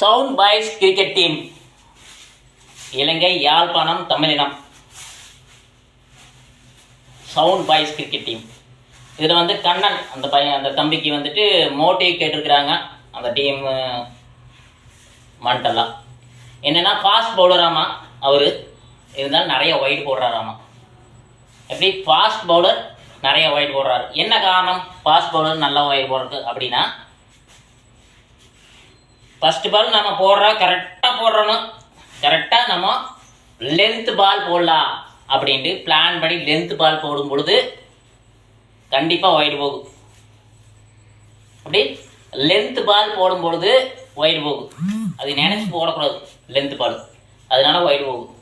Sound boys cricket team Ilangai Yazhpanam தமிழினம். Sound boys cricket team இதில் வந்து கண்ணன் அந்த பையன் அந்த தம்பிக்கு வந்துட்டு மோட்டிவ் கேட்டிருக்கிறாங்க. அந்த டீம் மண்டெல்லாம் என்னென்னா ஃபாஸ்ட் பவுலராமா அவர். இருந்தாலும் நிறைய ஒயிட் போடுறாராமா எப்படி? ஃபாஸ்ட் பவுலர் நிறைய ஒயிட் போடுறாரு என்ன காரணம்? ஃபாஸ்ட் பவுலர் நல்லா ஒயிட் போடுறது அப்படின்னா ஃபர்ஸ்ட் பால் நம்ம போடுறோம் கரெக்டாக போடுறோம் கரெக்டாக நம்ம லென்த் பால் போடலாம் அப்படின்ட்டு பிளான் படி லென்த் பால் போடும் பொழுது கண்டிப்பாக ஒயிட் போகும். அப்படி லென்த் பால் போடும் பொழுது ஒயிட் போகும். அது நினைச்சு போடக்கூடாது லென்த் பால் அதனால ஒயிட் போகும்.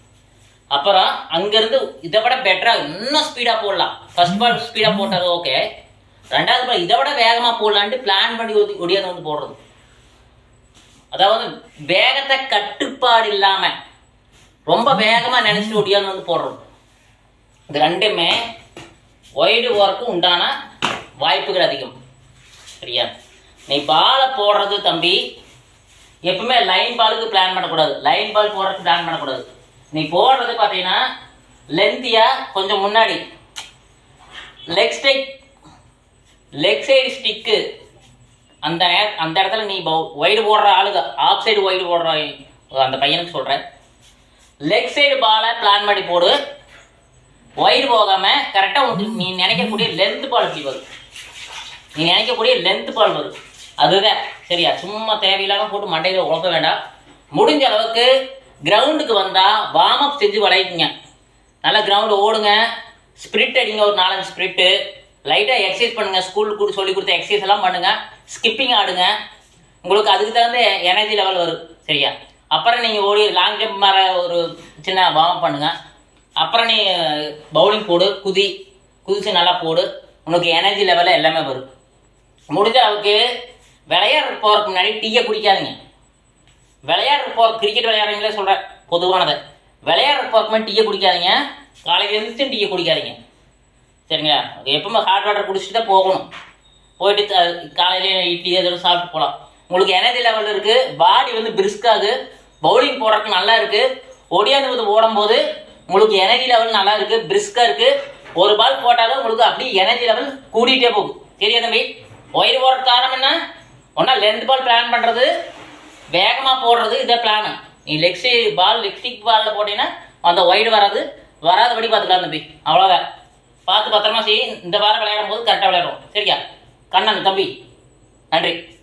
அப்புறம் அங்கேருந்து இதை விட பெட்டராக இன்னும் ஸ்பீடாக போடலாம். ஃபர்ஸ்ட் பால் ஸ்பீடாக போட்டது ஓகே ரெண்டாவது பால் இதை விட வேகமாக போடலான்ட்டு பிளான் பண்ணி ஒதி ஒடியாந்து வந்து போடுறது. அதாவது வேகத்தை கட்டுப்பாடு இல்லாம ரொம்ப வேகமா நினைச்சிட்டு ஒடியாந்து வந்து போடுறோம் இது ரெண்டுமே ஒய்டு ஒர்க்கும் உண்டான வாய்ப்புகள் அதிகம். சரியா? நீ பாலை போடுறது தம்பி எப்பவுமே லைன் பாலுக்கு பிளான் பண்ணக்கூடாது. லைன் பால் போடுறதுக்கு பிளான் பண்ணக்கூடாது. நீ போடுறது பார்த்தீங்கன்னா லென்த்தியா கொஞ்சம் முன்னாடி. Leg stick leg side stick அந்த நே- அந்த இடத்துல நீ ஒய்டு போடுற ஆளுங்க ஆஃப் சைடு ஒய்டு போடுற அந்த பையனுக்கு சொல்கிறேன் லெக் சைடு பாலை பிளான் பண்ணி போடு. ஒய்டு போகாம கரெக்டாக உனக்கு நீ நினைக்கக்கூடிய லென்த் பால் இப்படி வரும். நீ நினைக்கக்கூடிய லென்த் பால் வரும். அதுதான். சரியா? சும்மா தேவையில்லாம போட்டு மண்டையில் உழப்ப வேண்டாம். முடிஞ்ச அளவுக்கு கிரவுண்டுக்கு வந்தால் வார்ம் அப் செஞ்சு விளையாடுங்க நல்லா கிரவுண்டு ஓடுங்க. ஸ்பிரிட் அடிங்க ஒரு நாலஞ்சு ஸ்பிரிட்டு லைட்டாக எக்ஸசைஸ் பண்ணுங்கள் ஸ்கூலுக்கு கூட சொல்லி கொடுத்த எக்ஸசைஸ் எல்லாம் பண்ணுங்கள் ஸ்கிப்பிங் ஆடுங்க. உங்களுக்கு அதுக்கு தகுந்த எனர்ஜி லெவல் வரும். சரியா? அப்புறம் நீங்கள் ஓடி லாங் ஜம்ப் மாற ஒரு சின்ன வார்ம் பண்ணுங்க. அப்புறம் நீ பவுலிங் போடு குதி. குதிச்சு நல்லா போடு. உனக்கு எனர்ஜி லெவலில் எல்லாமே வரும். முடிஞ்ச அளவுக்கு விளையாட போகிறதுக்கு முன்னாடி டீயை குடிக்காதீங்க. விளையாட போகிற கிரிக்கெட் விளையாடுறீங்களே சொல்கிறேன் பொதுவானதை. விளையாட போகிறதுக்கு முன்னாடி டீயை குடிக்காதீங்க. காலையில் எழுந்துச்சு டீயை குடிக்காதீங்க. சரிங்களா? எப்பவுமே ஹாட் வாட்டர் குடிச்சிட்டு தான் போகணும். போயிட்டு காலையிலேயே காலையிலே இட்லி எதுவும் சாப்பிட்டு போகலாம் உங்களுக்கு எனர்ஜி லெவல் இருக்குது பாடி வந்து பிரிஸ்காகு பவுலிங் போடுறதுக்கு நல்லா இருக்குது ஒடியாந்து ஓடும்போது உங்களுக்கு எனர்ஜி லெவல் நல்லா இருக்குது பிரிஸ்காக இருக்குது ஒரு பால் போட்டாலும் உங்களுக்கு அப்படியே எனர்ஜி லெவல் கூடிட்டே போகும். சரியா தம்பி? ஒயர் போடுறதுக்கு காரணம் என்ன? ஒன்றா லென்த் பால் பிளான் பண்ணுறது வேகமாக போடுறது இதே பிளானு நீ லெக்ஸி பால் லெக்ஸிக் பாலில் போட்டீங்கன்னா அந்த ஒயிடு வராது. வராதபடி பார்த்துக்கலாம் தம்பி. அவ்வளோதான் பார்த்து பத்திரமா செய்ய இந்த வாரம் விளையாடும் போது கரெக்டாக விளையாடுவோம். சரியா? கண்ணன் தம்பி. நன்றி.